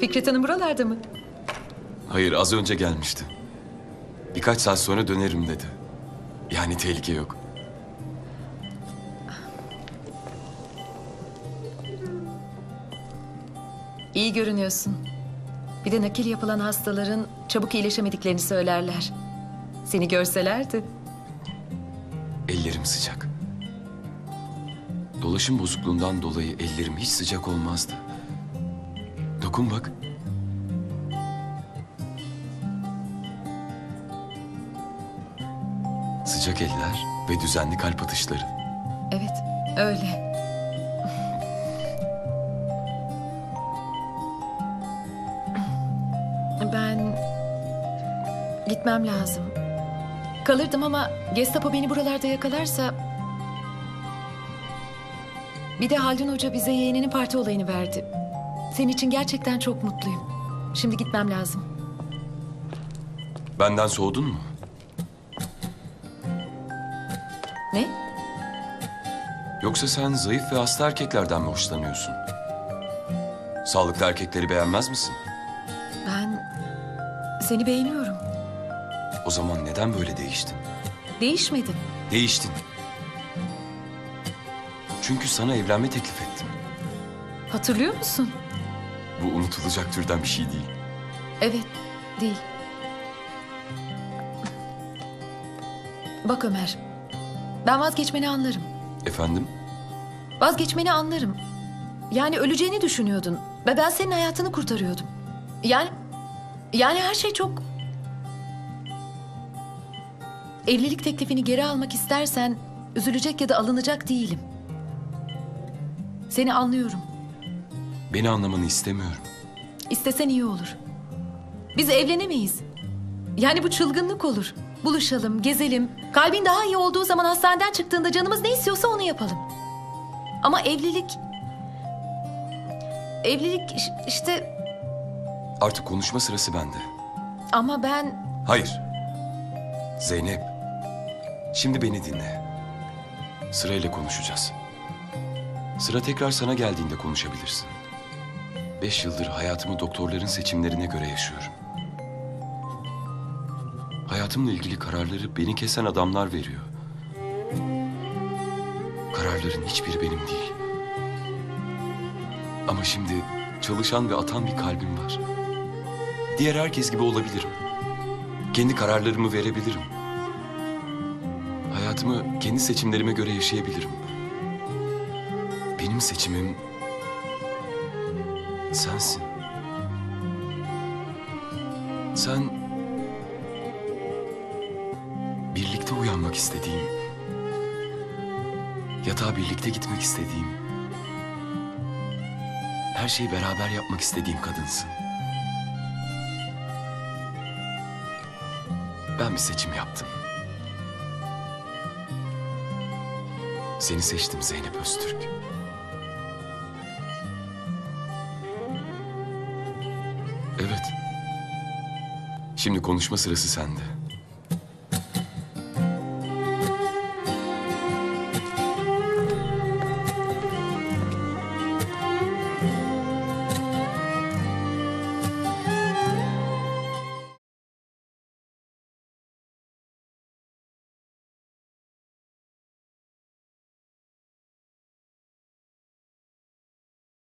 Fikret Hanım buralarda mı? Hayır az önce gelmişti. Birkaç saat sonra dönerim dedi. Yani tehlike yok. İyi görünüyorsun. Bir de nakil yapılan hastaların çabuk iyileşemediklerini söylerler. Seni görselerdi. Ellerim sıcak. Dolaşım bozukluğundan dolayı ellerim hiç sıcak olmazdı. Dokun bak. Sıcak eller ve düzenli kalp atışları. Evet, öyle. Ben gitmem lazım. Kalırdım ama Gestapo beni buralarda yakalarsa... Bir de Haldun Hoca bize yeğeninin parti olayını verdi. Senin için gerçekten çok mutluyum. Şimdi gitmem lazım. Benden soğudun mu? Ne? Yoksa sen zayıf ve hasta erkeklerden mi hoşlanıyorsun? Sağlıklı erkekleri beğenmez misin? Ben seni beğeniyorum. O zaman neden böyle değiştin? Değişmedin. Değiştin. Çünkü sana evlenme teklif ettim. Hatırlıyor musun? Bu unutulacak türden bir şey değil. Evet, değil. Bak Ömer, ben vazgeçmeni anlarım. Efendim? Vazgeçmeni anlarım. Yani öleceğini düşünüyordun ve ben senin hayatını kurtarıyordum. Yani, yani her şey çok... Evlilik teklifini geri almak istersen üzülecek ya da alınacak değilim. Seni anlıyorum. Beni anlamanı istemiyorum. İstesen iyi olur. Biz evlenemeyiz. Yani bu çılgınlık olur. Buluşalım, gezelim. Kalbin daha iyi olduğu zaman hastaneden çıktığında canımız ne istiyorsa onu yapalım. Ama evlilik... Evlilik iş- işte... Artık konuşma sırası bende. Ama ben... Hayır. Zeynep. Şimdi beni dinle. Sırayla konuşacağız. Sıra tekrar sana geldiğinde konuşabilirsin. Beş yıldır hayatımı doktorların seçimlerine göre yaşıyorum. Hayatımla ilgili kararları beni kesen adamlar veriyor. Kararların hiçbiri benim değil. Ama şimdi çalışan ve atan bir kalbim var. Diğer herkes gibi olabilirim. Kendi kararlarımı verebilirim. Hayatımı kendi seçimlerime göre yaşayabilirim. Benim seçimim sensin. Sen birlikte uyanmak istediğim, yatağa birlikte gitmek istediğim, her şeyi beraber yapmak istediğim kadınsın. Ben bir seçim yaptım. Seni seçtim Zeynep Öztürk. Evet. Şimdi konuşma sırası sende.